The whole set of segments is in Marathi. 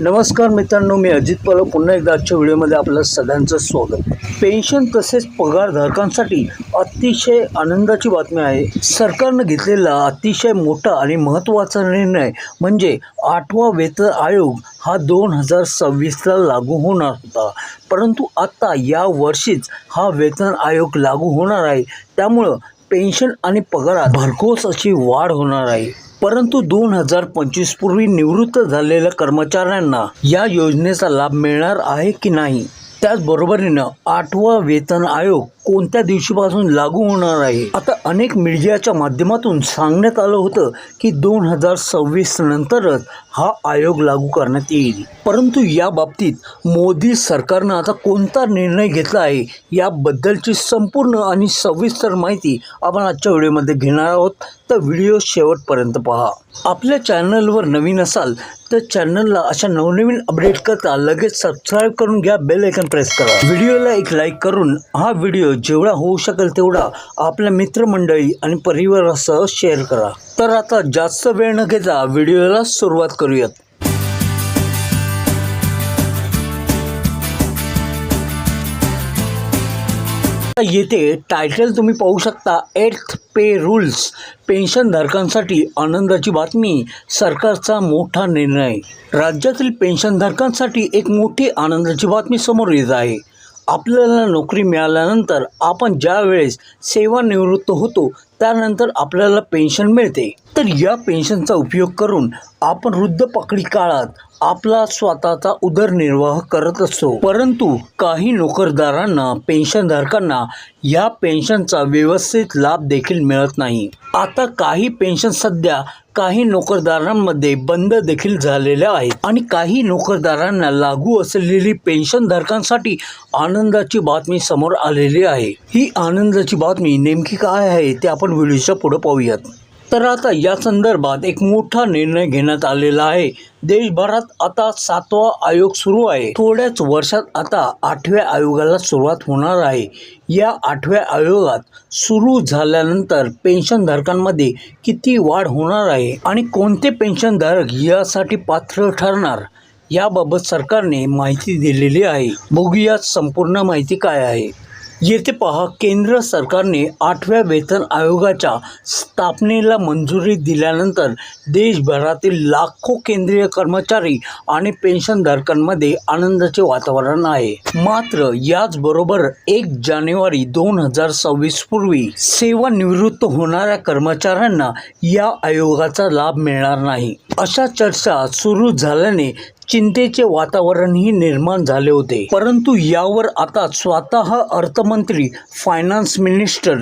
नमस्कार मित्रांनो मी अजित पलक. पुन्हा एकदा आजच्या व्हिडिओमध्ये आपलं सगळ्यांचं स्वागत. पेन्शन तसेच पगारधारकांसाठी अतिशय आनंदाची बातमी आहे. सरकारनं घेतलेला अतिशय मोठा आणि महत्त्वाचा निर्णय म्हणजे आठवा वेतन आयोग हा दोन हजार सव्वीसला लागू होणार होता. परंतु आत्ता या वर्षीच हा वेतन आयोग लागू होणार आहे. त्यामुळं पेन्शन आणि पगारात भरघोस अशी वाढ होणार आहे. परंतु दोन हजार पंचवीस पूर्वी निवृत्त झालेल्या कर्मचाऱ्यांना या योजनेचा लाभ मिळणार आहे की नाही? त्याचबरोबरीनं आठवा वेतन आयोग कोणत्या दिवशीपासून लागू होणार आहे? आता अनेक मीडियाच्या माध्यमातून सांगण्यात आलं होतं की दोन हजार सव्वीस नंतरच हा आयोग लागू करण्यात येईल. परंतु या बाबतीत मोदी सरकारनं आता कोणता निर्णय घेतला आहे याबद्दलची संपूर्ण आणि सविस्तर माहिती आपण आजच्या व्हिडिओमध्ये घेणार आहोत. तर व्हिडिओ शेवटपर्यंत पहा. आपल्या चॅनलवर नवीन असाल तर चॅनलला अशा नवनवीन अपडेट करता लगेच सबस्क्राईब करून घ्या बेल आयकन प्रेस करा. व्हिडिओला एक लाईक करून हा व्हिडिओ जेवढा होऊ शकेल तेवढा आपल्या मित्रमंडळी आणि परिवारासह शेअर करा. तर आता जास्त वेळ न घेता व्हिडिओला सुरुवात करूयात. येथे टायटल तुम्ही पाहू शकता एर्थ पे रूल्स पेन्शनधारकांसाठी आनंदाची बातमी सरकारचा मोठा निर्णय. राज्यातील पेन्शनधारकांसाठी एक मोठी आनंदाची बातमी समोर येत आहे. आपल्याला नोकरी मिळाल्यानंतर आपण ज्या वेळेस सेवानिवृत्त होतो त्यानंतर आपल्याला पेन्शन मिळते. तर या पेन्शनचा उपयोग करून आपण वृद्ध पाकडी काळात आपला स्वतःचा उदरनिर्वाह करत असतो. परंतु काही नोकरदारांना पेन्शनधारकांना या पेन्शनचा व्यवस्थित लाभ देखील मिळत नाही. आता काही पेन्शन सध्या काही नोकरदारांमध्ये बंद देखील झालेल्या आहेत. आणि काही नोकरदारांना लागू असलेली पेन्शनधारकांसाठी आनंदाची बातमी समोर आलेली आहे. ही आनंदाची बातमी नेमकी काय आहे ते आपण आपण व्हिडिओच्या पुढं पाहूयात. तर आता या संदर्भात एक मोठा निर्णय घेण्यात आलेला आहे. देशभरात आता सातवा आयोग सुरू आहे. थोड्याच वर्षात आता आठव्या आयोगाला सुरुवात होणार आहे. या आठव्या आयोगात सुरू झाल्यानंतर पेन्शनधारकांमध्ये किती वाढ होणार आहे आणि कोणते पेन्शनधारक यासाठी पात्र ठरणार याबाबत सरकारने माहिती दिलेली आहे. बघूया संपूर्ण माहिती काय आहे. येथे पहा केंद्र सरकारने आठव्या वेतन आयोगाच्या स्थापनेला मंजुरी दिल्यानंतर देशभरातील लाखो केंद्रीय कर्मचारी आणि पेन्शनधारकांमध्ये आनंदाचे वातावरण आहे. मात्र याचबरोबर एक जानेवारी दोन हजार सव्वीस पूर्वी सेवानिवृत्त होणाऱ्या कर्मचाऱ्यांना या आयोगाचा लाभ मिळणार नाही. अशा चर्चा सुरू झाल्याने चिंतेचे वातावरणही निर्माण झाले होते. परंतु यावर आता स्वतः अर्थमंत्री फायनान्स मिनिस्टर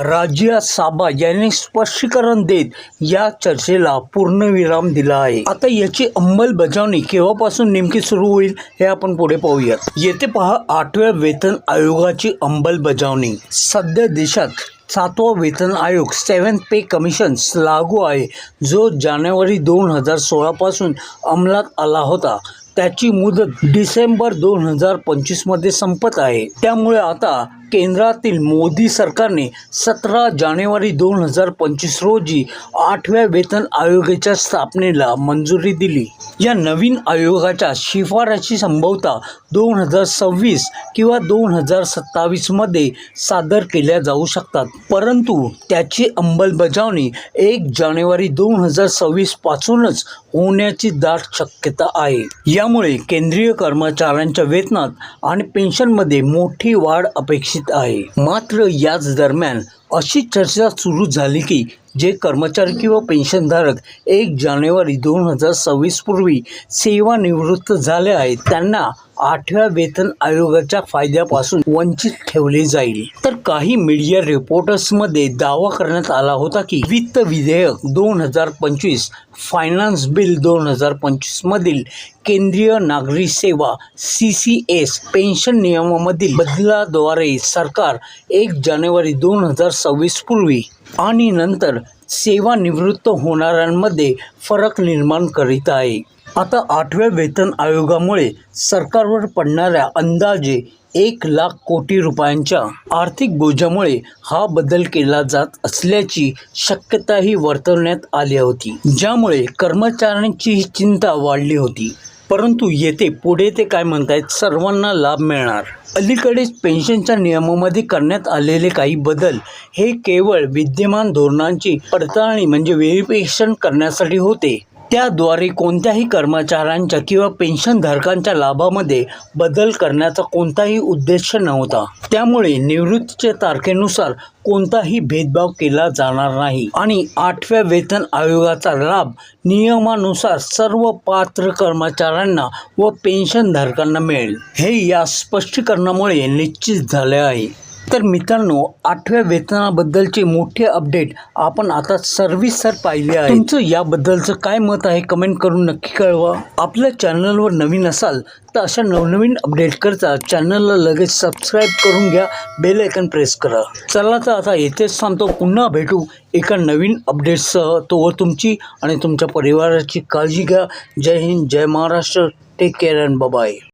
राजिया साबा यांनी स्पष्टीकरण देत या चर्चेला पूर्णविराम दिला आहे. आता याची अंमलबजावणी केव्हापासून नेमकी सुरू होईल हे आपण पुढे पाहूयात. येथे पहा आठव्या वेतन आयोगाची अंमलबजावणी. सध्या देशात सातवा वेतन आयोग सेवन पे कमिशन्स लागू आहे जो जानेवारी दोन हजार सोळापासून अंमलात आला होता. त्याची मुदत डिसेंबर दोन हजार पंचवीसमध्ये संपत आहे. त्यामुळे आता केंद्रातील मोदी सरकारने सतरा जानेवारी दोन हजार पंचवीस रोजी आठव्या वेतन आयोगाच्या स्थापनेला मंजुरी दिली. या नवीन आयोगाच्या शिफारशी संभवता दोन हजार सव्वीस किंवा दोन हजार सत्तावीसमध्ये सादर केल्या जाऊ शकतात. परंतु त्याची अंमलबजावणी एक जानेवारी दोन हजार सव्वीसपासूनच होण्याची दाट शक्यता आहे. यामुळे केंद्रीय कर्मचाऱ्यांच्या वेतनात आणि पेन्शनमध्ये मोठी वाढ अपेक्षित आहे. मात्र याच दरम्यान अशी चर्चा सुरू झाली की जे कर्मचारी किंवा पेन्शनधारक एक जानेवारी दोन हजार सव्वीस पूर्वी सेवानिवृत्त झाले आहेत त्यांना आठव्या वेतन आयोगाच्या फायद्यापासून वंचित ठेवले जाईल. तर काही मीडिया रिपोर्टर्समध्ये दावा करण्यात आला होता की वित्त विधेयक दोन हजार पंचवीस फायनान्स बिल दोन हजार पंचवीसमधील केंद्रीय नागरी सेवा सी सी एस पेन्शन नियमामधील बदलाद्वारे सरकार एक जानेवारी दोन हजार सव्वीस पूर्वी आणि नंतर सेवानिवृत्त होणाऱ्यांमध्ये फरक निर्माण करीत आहे. आता आठव्या वेतन आयोगामुळे सरकारवर पडणाऱ्या अंदाजे एक लाख कोटी रुपयांच्या आर्थिक बोजामुळे हा बदल केला जात असल्याची शक्यताही वर्तवण्यात आली होती. ज्यामुळे कर्मचाऱ्यांची चिंता वाढली होती. परंतु येथे पुढे ते काय म्हणतायत? सर्वांना लाभ मिळणार. अलीकडेच पेन्शनच्या नियमामध्ये करण्यात आलेले काही बदल हे केवळ विद्यमान धोरणांची पडताळणी म्हणजे व्हेरिफिकेशन करण्यासाठी होते. त्याद्वारे कोणत्याही कर्मचाऱ्यांच्या किंवा पेन्शनधारकांच्या लाभामध्ये बदल करण्याचा कोणताही उद्देश नव्हता. त्यामुळे निवृत्तीच्या तारखेनुसार कोणताही भेदभाव केला जाणार नाही. आणि आठव्या वेतन आयोगाचा लाभ नियमानुसार सर्व पात्र कर्मचाऱ्यांना व पेन्शनधारकांना मिळेल. हे या स्पष्टीकरणामुळे निश्चित झाले आहे. तर मित्रांनो आठव्या वेतनाबद्दलचे मोठे अपडेट आपण आता सर्व्हिसर पाहिले आहे. तुमचं याबद्दलचं काय मत आहे? कमेंट करून नक्की कळवा. आपल्या चॅनलवर नवीन असाल तर अशा नवनवीन अपडेट करता चॅनलला लगेच सबस्क्राईब करून घ्या. बेल आयकन प्रेस करा. चला तर आता येथेच थांबतो. पुन्हा भेटू एका नवीन अपडेटसह तोवर तुमची आणि तुमच्या परिवाराची काळजी घ्या. जय हिंद जय Maharashtra. Take care and bye